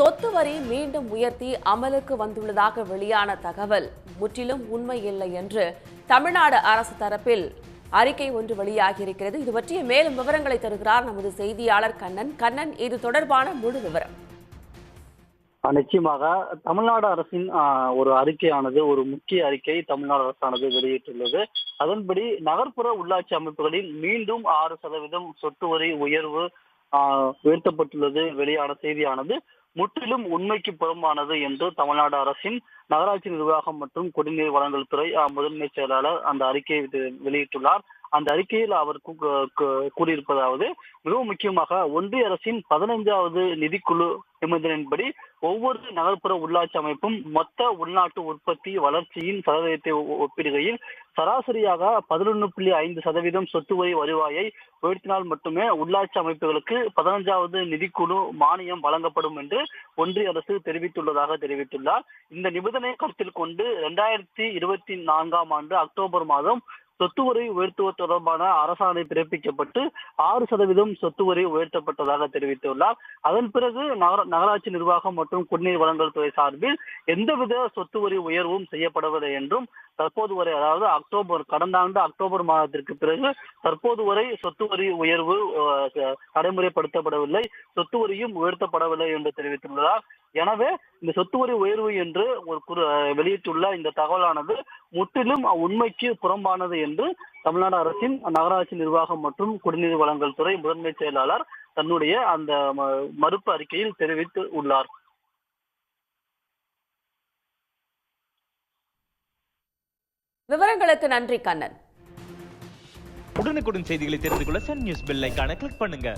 சொத்து வரி மீண்டும் உயர்த்தி அமலுக்கு வந்துள்ளதாக வெளியான தகவல். முற்றிலும் உண்மை இல்லை என்று தமிழ்நாடு அரசு தரப்பில் அறிக்கை ஒன்று வெளியாகியிருக்கிறது. இது பற்றிய மேலும் விவரங்களை தருகிறார் நமது செய்தியாளர் கண்ணன். கண்ணன் இது தொடர்பான முழு விவரம். நிச்சயமாக தமிழ்நாடு அரசின் ஒரு அறிக்கையானது ஒரு முக்கிய அறிக்கை தமிழ்நாடு அரசானது வெளியிட்டுள்ளது. அதன்படி நகர்ப்புற உள்ளாட்சி அமைப்புகளில் மீண்டும் ஆறு சதவீதம் சொத்து வரி உயர்வு உயர்த்தப்பட்டுள்ளது வெளியான செய்தியானது முற்றிலும் உண்மைக்கு புறம்பானது என்று தமிழ்நாடு அரசின் நகராட்சி நிர்வாகம் மற்றும் குடிநீர் வழங்கல் துறை முதன்மை செயலாளர் அந்த அறிக்கையை வெளியிட்டுள்ளார். அந்த அறிக்கையில் அவர் கூ- கூறியிருப்பதாவது மிகவும் முக்கியமாக ஒன்றிய அரசின் பதினைஞ்சாவது நிதிக்குழு நிபந்தனையின்படி ஒவ்வொரு நகர்ப்புற உள்ளாட்சி அமைப்பும் மொத்த உள்நாட்டு உற்பத்தி வளர்ச்சியின் சதவீதத்தை ஒப்பிடுகையில் சராசரியாக பதினொன்று புள்ளி ஐந்து சதவீதம் சொத்து வரி வருவாயை உயர்த்தினால் மட்டுமே உள்ளாட்சி அமைப்புகளுக்கு பதினஞ்சாவது நிதிக்குழு மானியம் வழங்கப்படும் என்று ஒன்றிய அரசு தெரிவித்துள்ளதாக தெரிவித்துள்ளார். இந்த நிபந்தனை கருத்தில் கொண்டு இரண்டாயிரத்தி இருபத்தி நான்காம் ஆண்டு அக்டோபர் மாதம் சொத்து வரி உயர்த்துவது தொடர்பான அரசாணை பிறப்பிக்கப்பட்டு ஆறு சதவீதம் சொத்து வரி உயர்த்தப்பட்டதாக தெரிவித்துள்ளார். அதன் பிறகு நகர நகராட்சி நிர்வாகம் மற்றும் குடிநீர் வழங்கல் துறை சார்பில் எந்தவித சொத்து வரி உயர்வும் செய்யப்படவில்லை என்றும் தற்போது வரை அதாவது அக்டோபர் கடந்த ஆண்டு அக்டோபர் மாதத்திற்கு பிறகு தற்போது வரை சொத்து வரி உயர்வு நடைமுறைப்படுத்தப்படவில்லை. சொத்து வரியும் உயர்த்தப்படவில்லை என்று தெரிவித்துள்ளார். எனவே இந்த சொத்து வரி உயர்வு என்று ஒரு வெளியிட்டுள்ள இந்த தகவலானது முற்றிலும் உண்மைக்கு புறம்பானது என்று தமிழ்நாடு அரசின் நகராட்சி நிர்வாகம் மற்றும் குடிநீர் வழங்கல் துறை முதன்மை செயலாளர் தன்னுடைய அந்த ம- மறுப்பு அறிக்கையில் தெரிவித்து உள்ளார். விவரங்களுக்கு நன்றி கண்ணன். உடனுக்குடன் செய்திகளை தெரிந்து கொள்ள சன் நியூஸ் பெல் ஐகானை கிளிக் பண்ணுங்க.